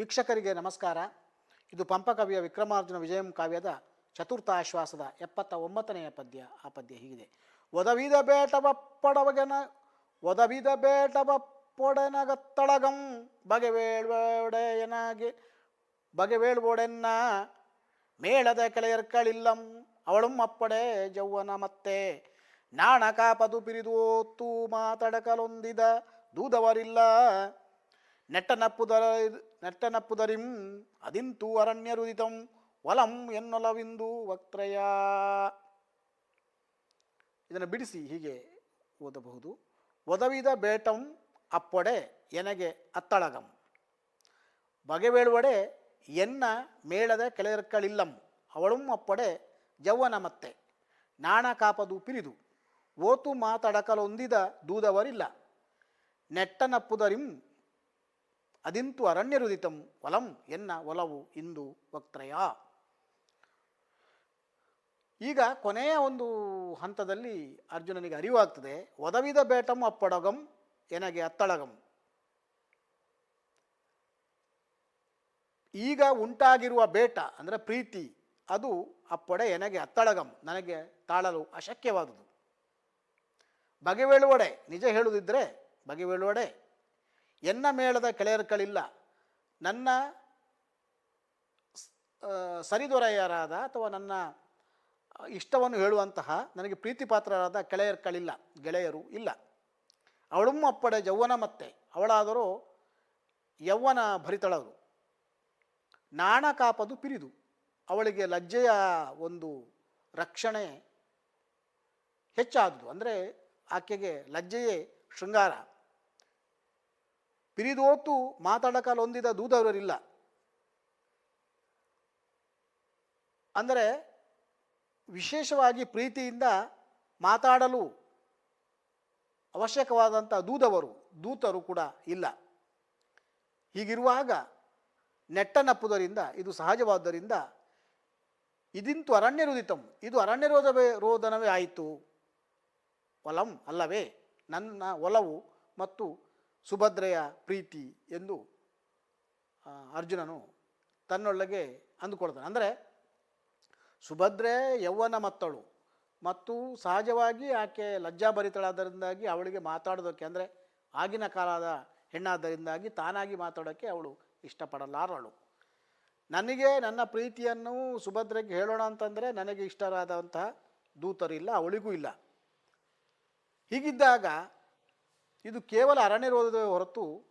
ವೀಕ್ಷಕರಿಗೆ ನಮಸ್ಕಾರ. ಇದು ಪಂಪಕವಿಯ ವಿಕ್ರಮಾರ್ಜುನ ವಿಜಯಂ ಕಾವ್ಯದ ಚತುರ್ಥಾಶ್ವಾಸದ ಎಪ್ಪತ್ತ ಒಂಬತ್ತನೆಯ ಪದ್ಯ. ಆ ಪದ್ಯ ಹೀಗಿದೆ. ಒದವಿದ ಬೇಟವ ಪಡವಗೆನ ಒದವಿದ ಬೇಟವ ಪೊಡೆನಗತ್ತಳಗಂ ಬಗೆವೇಳ್ವೊಡೆಯನಾಗೆ, ಬಗೆವೇಳ್ವೊಡೆನ್ನ, ಮೇಳದ ಕೆಳೆಯರ್ಕಳಿಲ್ಲಂ, ಅವಳು ಅಪ್ಪಡೆ ಜೌವನ ಮತ್ತೆ, ನಾಣ ಕಾಪದು ಮಾತಡಕಲೊಂದಿದ, ದೂದವರಿಲ್ಲ ನೆಟ್ಟನಪ್ಪುದರ ನೆಟ್ಟನಪ್ಪುದರಿಂ ಅದಿಂತು ಅರಣ್ಯರುದಿತಂ ವಲಂ ಎನ್ನೊಲವಿಂದು ವಕ್ತ್ರಯ. ಇದನ್ನು ಬಿಡಿಸಿ ಹೀಗೆ ಓದಬಹುದು. ಒದವಿದ ಬೇಟಂ ಅಪ್ಪೊಡೆ ಎನಗೆ ಅತ್ತಳಗಂ. ಬಗೆವೇಳುವಡೆ ಎನ್ನ ಮೇಳದ ಕೆಳಕಳಿಲ್ಲಂ ಅವಳುಂ ಅಪ್ಪೊಡೆ ಜವ್ವನ ಮತ್ತೆ. ನಾಣ ಕಾಪದು ಪಿರಿದು. ಓತು ಮಾತಡಕಲೊಂದಿದ ದೂದವರಿಲ್ಲ. ನೆಟ್ಟನಪ್ಪುದರಿಂ ಅದಿಂತು ಅರಣ್ಯರುದಿತಂ ಒಲಂ ಎನ್ನ ಒಲವು ಇಂದು ವಕ್ತ್ರಯ. ಈಗ ಕೊನೆಯ ಒಂದು ಹಂತದಲ್ಲಿ ಅರ್ಜುನನಿಗೆ ಅರಿವಾಗ್ತದೆ ಒದವಿದ ಬೇಟಂ ಅಪ್ಪಡಗಂ ಎನಗೆ ಅತ್ತಳಗಂ. ಈಗ ಉಂಟಾಗಿರುವ ಬೇಟ ಅಂದರೆ ಪ್ರೀತಿ, ಅದು ಅಪ್ಪಡೆ ಎನಗೆ ಅತ್ತಳಗಂ, ನನಗೆ ತಾಳಲು ಅಶಕ್ಯವಾದುದು. ಬಗೆವೇಳುವಡೆ, ನಿಜ ಹೇಳುವುದಿದ್ದರೆ ಬಗೆವೇಳುವಡೆ ಎನ್ನ ಮೇಳದ ಕೆಳೆಯರ್ಕಳಿಲ್ಲ ನನ್ನ ಸರಿದೊರೆಯರಾದ ಅಥವಾ ನನ್ನ ಇಷ್ಟವನ್ನು ಹೇಳುವಂತಹ ನನಗೆ ಪ್ರೀತಿಪಾತ್ರರಾದ ಕೆಳೆಯರ್ಕಳಿಲ್ಲ ಗೆಳೆಯರು ಇಲ್ಲ. ಅವಳುಮ್ಮ ಅಪ್ಪಡೆ ಯೌವನ ಮತ್ತೆ, ಅವಳಾದರೂ ಯೌವನ ಭರಿತಳರು. ನಾಣ ಕಾಪದು ಪಿರಿದು, ಅವಳಿಗೆ ಲಜ್ಜೆಯ ಒಂದು ರಕ್ಷಣೆ ಹೆಚ್ಚಾದುದು. ಅಂದರೆ ಆಕೆಗೆ ಲಜ್ಜೆಯೇ ಶೃಂಗಾರ. ಪಿರಿದೋತು ಮಾತಾಡಕಲೊಂದಿದ ದೂದವರಿಲ್ಲ ಅಂದರೆ ವಿಶೇಷವಾಗಿ ಪ್ರೀತಿಯಿಂದ ಮಾತಾಡಲು ಅವಶ್ಯಕವಾದಂಥ ದೂದವರು ದೂತರು ಕೂಡ ಇಲ್ಲ. ಹೀಗಿರುವಾಗ ನೆಟ್ಟನಪ್ಪುದರಿಂದ, ಇದು ಸಹಜವಾದ್ದರಿಂದ ಇದಿಂತು ಅರಣ್ಯರುದಿತಂ, ಇದು ಅರಣ್ಯರೋಧವೇ ರೋದನವೇ ಆಯಿತು. ಒಲಂ ಅಲ್ಲವೇ, ನನ್ನ ಒಲವು ಮತ್ತು ಸುಭದ್ರೆಯ ಪ್ರೀತಿ ಎಂದು ಅರ್ಜುನನು ತನ್ನೊಳಗೆ ಅಂದುಕೊಳ್ತಾನೆ. ಅಂದರೆ ಸುಭದ್ರೆ ಯೌವನ ಮತ್ತಳು ಮತ್ತು ಸಹಜವಾಗಿ ಆಕೆ ಲಜ್ಜಾಭರಿತಳಾದ್ದರಿಂದಾಗಿ ಅವಳಿಗೆ ಮಾತಾಡೋದಕ್ಕೆ, ಅಂದರೆ ಆಗಿನ ಕಾಲದ ಹೆಣ್ಣಾದ್ದರಿಂದಾಗಿ ತಾನಾಗಿ ಮಾತಾಡೋಕ್ಕೆ ಅವಳು ಇಷ್ಟಪಡಲಾರಳು. ನನಗೆ ನನ್ನ ಪ್ರೀತಿಯನ್ನು ಸುಭದ್ರೆಗೆ ಹೇಳೋಣ ಅಂತಂದರೆ ನನಗೆ ಇಷ್ಟರಾದಂತಹ ದೂತರಿಲ್ಲ, ಅವಳಿಗೂ ಇಲ್ಲ. ಹೀಗಿದ್ದಾಗ ಇದು ಕೇವಲ ಅರಣ್ಯರೋಧವೇ ಹೊರತು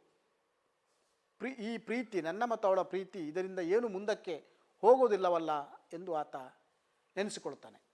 ಪ್ರೀ, ಈ ಪ್ರೀತಿ, ನನ್ನ ಮತ್ತು ಅವಳ ಪ್ರೀತಿ ಇದರಿಂದ ಏನು ಮುಂದಕ್ಕೆ ಹೋಗೋದಿಲ್ಲವಲ್ಲ ಎಂದು ಆತ ನೆನೆಸಿಕೊಳ್ತಾನೆ.